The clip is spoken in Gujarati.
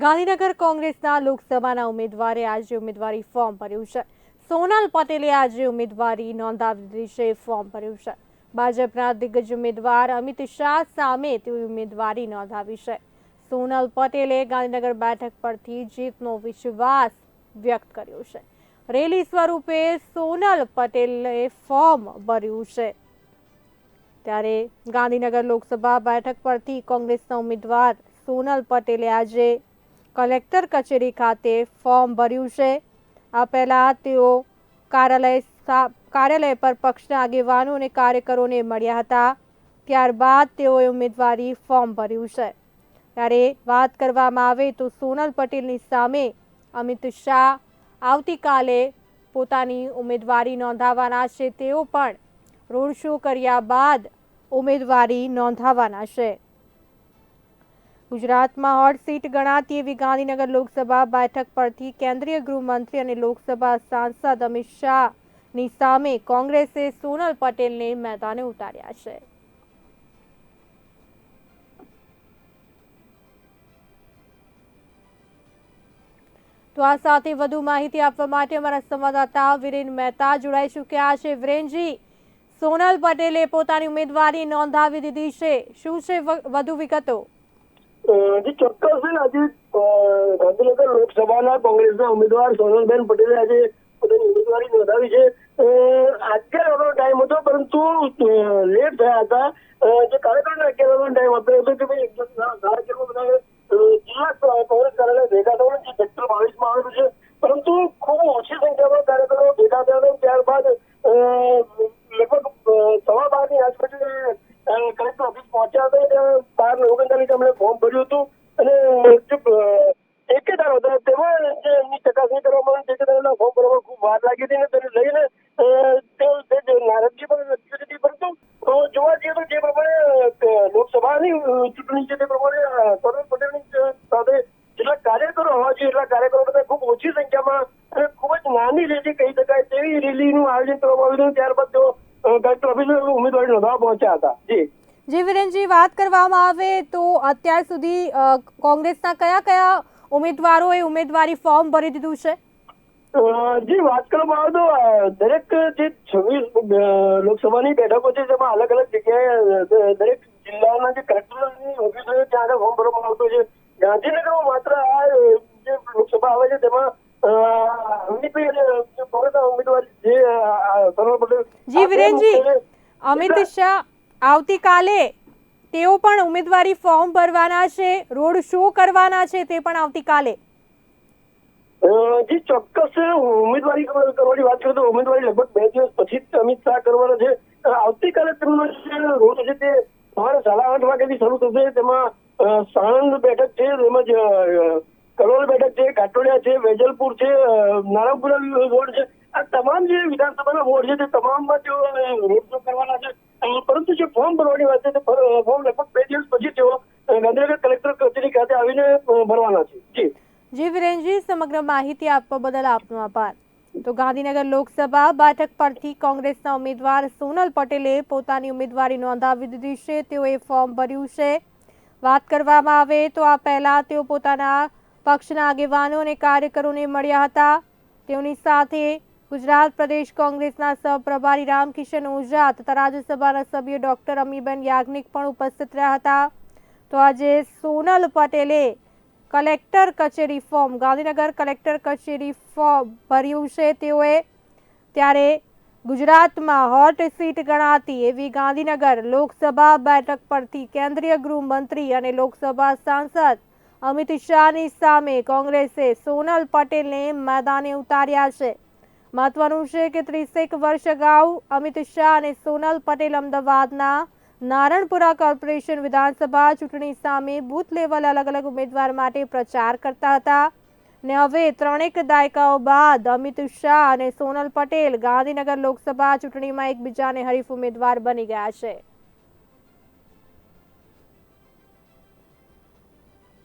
ગાંધીનગર કોંગ્રેસના લોકસભાના ઉમેદવારે આજે ઉમેદવારી ફોર્મ ભર્યું છે. સોનલ પટેલે આજે ઉમેદવારી નોંધાવી છે, ફોર્મ ભર્યું છે. ભાજપના દિગ્ગજ ઉમેદવાર અમિત શાહ સામે તેઓ ઉમેદવારી નોંધાવી છે. સોનલ પટેલે ગાંધીનગર બેઠક પરથી જીતનો વિશ્વાસ વ્યક્ત કર્યો છે. રેલી સ્વરૂપે સોનલ પટેલે ફોર્મ ભર્યું છે. ત્યારે ગાંધીનગર લોકસભા બેઠક પરથી કોંગ્રેસના ઉમેદવાર સોનલ પટેલે આજે કલેક્ટર કચેરી ખાતે ફોર્મ ભર્યું છે. આ પહેલાં તેઓ કાર્યાલય કાર્યાલય પર પક્ષના આગેવાનો અને કાર્યકરોને મળ્યા હતા. ત્યારબાદ તેઓએ ઉમેદવારી ફોર્મ ભર્યું છે. ત્યારે વાત કરવામાં આવે તો સોનલ પટેલની સામે અમિત શાહ આવતીકાલે પોતાની ઉમેદવારી નોંધાવવાના છે. તેઓ પણ રોડ શો કર્યા બાદ ઉમેદવારી નોંધાવવાના છે. ગુજરાતમાં હોટ સીટ ગણાતી એવી ગાંધીનગર લોકસભા બેઠક પરથી કેન્દ્રીય ગૃહમંત્રી અને લોકસભા સાંસદ અમિત શાહની સામે કોંગ્રેસે સોનલ પટેલને મેદાને ઉતાર્યા છે. તો આ સાથે વધુ માહિતી આપવા માટે અમારા સંવાદદાતા વિરેન મહેતા જોડાઈ ચૂક્યા છે. વિરેનજી, સોનલ પટેલે પોતાની ઉમેદવારી નોંધાવી દીધી છે. શું છે વધુ વિગતો? જે ચોક્કસ છે આજે ગાંધીનગર લોકસભાના કોંગ્રેસના ઉમેદવાર સોનલબેન પટેલે આજે પોતાની ઉમેદવારી નોંધાવી છે. અ, અગિયાર ટાઈમ હતો પરંતુ લેટ થયા હતા. જે કાર્યકરોને અગિયાર ટાઈમ આપ્યો હતો કે ભાઈ કાર્યક્રમો બધા જિલ્લા કોંગ્રેસ કાર્યાલય ભેગા થવાનું જે સેક્ટર બાવીસમાં આવેલું છે. પરંતુ ખૂબ ઓછી સંખ્યામાં કાર્યકરો ભેગા થયા હતા ત્યારબાદ અ, લગભગ અ, સવા બારની આસપાસ અ, કલેક્ટર ઓફિસ પહોંચ્યા હતા ત્યાં બાર ઓગણચાલીસ અમને ફોર્મ ભર્યું હતું. અને જે ઠેકેદાર હતા. તેમાં એમની ચકાસણી કરવામાં આવી ઠેકેદારોના ફોર્મ ભરવામાં ખૂબ વાર લાગી હતી. ને તેને લઈને તે પણ વ્યક્ત હતી પરંતુ જોવા જઈએ તો જે પ્રમાણે લોકસભાની ચૂંટણી છે તે પ્રમાણે સૌરભ પટેલની સાથે જેટલા કાર્યકરો હોવા જોઈએ, એટલા કાર્યકરો બધા ખૂબ ઓછી સંખ્યામાં અને ખૂબ જ નાની રેલી કહી શકાય તેવી રેલીનું આયોજન કરવામાં આવ્યું હતું. ત્યારબાદ તેઓ કલેક્ટર ઓફિસે ઉમેદવારી નોંધાવવા પહોંચ્યા હતા. જી. જી વિરેનજી વાત કરવામાં આવે તો અત્યાર સુધી કોંગ્રેસના કયા કયા ઉમેદવારોએ ઉમેદવારી ફોર્મ ભરી દીધું છે? જે વાત કરવામાં આવે તો દરેક જે છવ્વીસ લોકસભાની બેઠકો છે જેમાં અલગ અલગ જગ્યાએ દરેક જિલ્લાના જે કલેક્ટરની ઓફિસો છે ત્યાં ફોર્મ ભરવામાં આવતું છે. ગાંધીનગરમાં માત્ર આ જે લોકસભા આવે છે તેમાં ઉમેદવાર જી વિરેનજી અમિત શાહ આવતીકાલે તેઓ પણ ઉમેદવારી ફોર્મ ભરવાના છે, રોડ શો કરવાના છે તે પણ આવતીકાલે. જે, ચોક્કસ ઉમેદવારી કરવાની વાત કરું તો ઉમેદવારી લગભગ બે દિવસ પછી અમિત શાહ કરવાના છે. આવતીકાલે તેમનો રોડ છે તે સવારે સાડા આઠ વાગ્યાથી શરૂ થશે. તેમાં સાણંદ બેઠક છે, તેમજ કલોલ બેઠક છે, કાટોડિયા છે, વેજલપુર છે નારાયણપુરા વોર્ડ છે. આ તમામ જે વિધાનસભાના વોર્ડ છે તે તમામમાં તેઓ રોડ શો કરવાના છે. પરંતુ જે ફોર્મ ભરવાની વાત છે તે ફોર્મ લગભગ બે દિવસ પછી તેઓ ગાંધીનગર કલેક્ટર કચેરી ખાતે આવીને ભરવાના છે. જી. વિરેનજી, સમગ્ર માહિતી આપવા બદલ આપનો આભાર. તો ગાંધીનગર લોકસભા બેઠક પરથી કોંગ્રેસના ઉમેદવાર સોનલ પટેલે પોતાની ઉમેદવારી નોંધાવી દીધી છે. તેઓએ ફોર્મ ભર્યું છે. વાત કરવામાં આવે તો આ પહેલા તેઓ પોતાના પક્ષના આગેવાનો અને કાર્યકરોને મળ્યા હતા. તેઓની સાથે ગુજરાત પ્રદેશ કોંગ્રેસના સહપ્રભારી રામકિશન ઓઝા તથા રાજ્યસભાના સભ્ય ડોક્ટર અમીબેન યાજ્ઞિક પણ ઉપસ્થિત રહ્યા હતા. તો આજે સોનલ પટેલે કલેક્ટર કચેરી ફોર્મ, ગાંધીનગર કલેક્ટર કચેરી ફોર્મ ભર્યું છે. તેઓએ ત્યારે ગુજરાતમાં હોટ સીટ ગણાતી એવી ગાંધીનગર લોકસભા બેઠક પરથી કેન્દ્રીય ગૃહમંત્રી અને લોકસભા સાંસદ અમિત શાહની સામે કોંગ્રેસે સોનલ પટેલને મેદાને ઉતાર્યા છે. મહત્વનું છે કે ત્રીસેક વર્ષ અગાઉ અમિત શાહ અને સોનલ પટેલ અમદાવાદના નારણપુરા કોર્પોરેશન વિધાનસભા ચૂંટણી સામે બૂથ લેવલ અલગ અલગ ઉમેદવાર માટે પ્રચાર કરતા હતા. ને હવે ત્રણેક દાયકાઓ બાદ અમિત શાહ અને સોનલ પટેલ ગાંધીનગર લોકસભા ચૂંટણીમાં એકબીજાને હરીફ ઉમેદવાર બની ગયા છે.